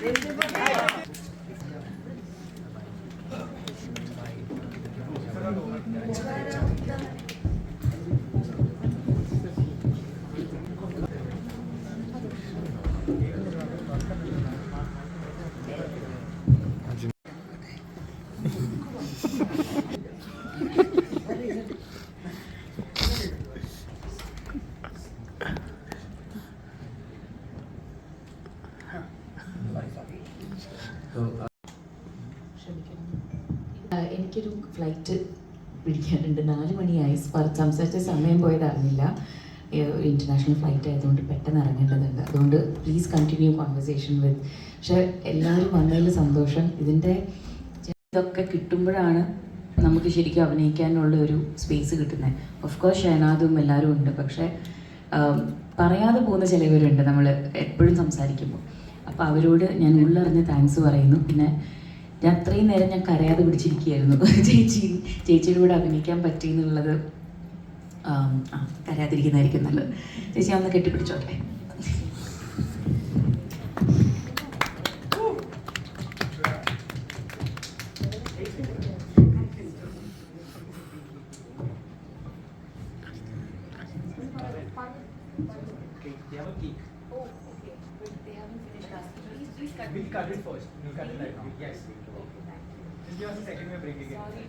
Ha ha ha. എനിക്കൊരു flight പിടിക്കാനുണ്ട്. നാല് മണിയായി. സംസാരിച്ച സമയം പോയത് അറിഞ്ഞില്ല. ഇന്റർനാഷണൽ ഫ്ലൈറ്റ് ആയതുകൊണ്ട് പെട്ടെന്ന് ഇറങ്ങേണ്ടതുണ്ട്. അതുകൊണ്ട് പ്ലീസ് കണ്ടിന്യൂ കോൺവെർസേഷൻ വിത്ത് പക്ഷെ എല്ലാവരും വന്നതിൽ സന്തോഷം. ഇതിന്റെ ഇതൊക്കെ കിട്ടുമ്പോഴാണ് നമുക്ക് ശരിക്കും അഭിനയിക്കാനുള്ള ഒരു സ്പേസ് കിട്ടുന്നത്. ഓഫ് കോഴ്സ് ഷഹനാദും എല്ലാവരും ഉണ്ട്. പക്ഷേ പറയാതെ പോകുന്ന ചിലവരുണ്ട് നമ്മൾ എപ്പോഴും സംസാരിക്കുമ്പോൾ. അപ്പോൾ അവരോട് ഞാൻ ഉള്ളറിഞ്ഞ് താങ്ക്സ് പറയുന്നു. പിന്നെ ഞാൻ അത്രയും നേരം ഞാൻ കരയാതെ പിടിച്ചിരിക്കുകയായിരുന്നു. ചേച്ചി ചേച്ചിയുടെ കൂടെ അഭിനയിക്കാൻ പറ്റി എന്നുള്ളത് കരയാതിരിക്കുന്നതായിരിക്കും നല്ലത്. ചേച്ചി ഒന്ന് കെട്ടിപ്പിടിച്ചോട്ടെ? cut We'll cut it first. We'll cut it right now. Yes. Okay, thank you. Just give us a second, we're breaking it. Sorry,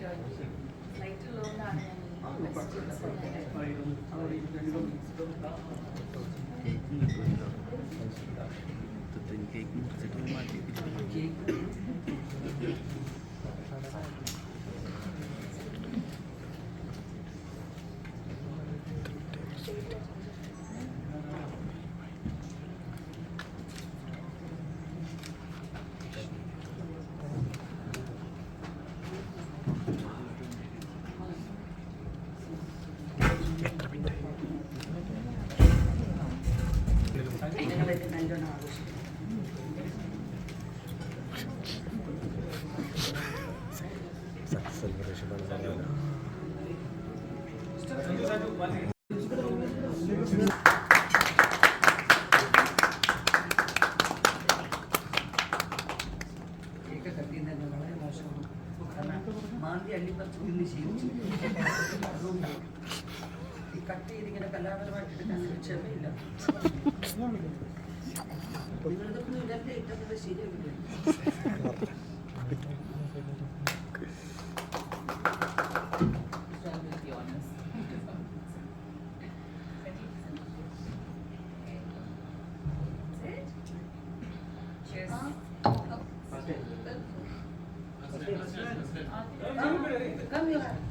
দেখেন একজন ಮಾಂದಿ ಹಳ್ಳಿ ಬರ್ತೀನಿ ഈ കട്ട് ചെയ്തിങ്ങനെ കലാപരമായിട്ട് എടുക്കാൻ ക്ഷമയില്ല. നിങ്ങളിതൊന്നും ഇടല്ലേ ഇട്ടത് ശരിയാവില്ല? Come here.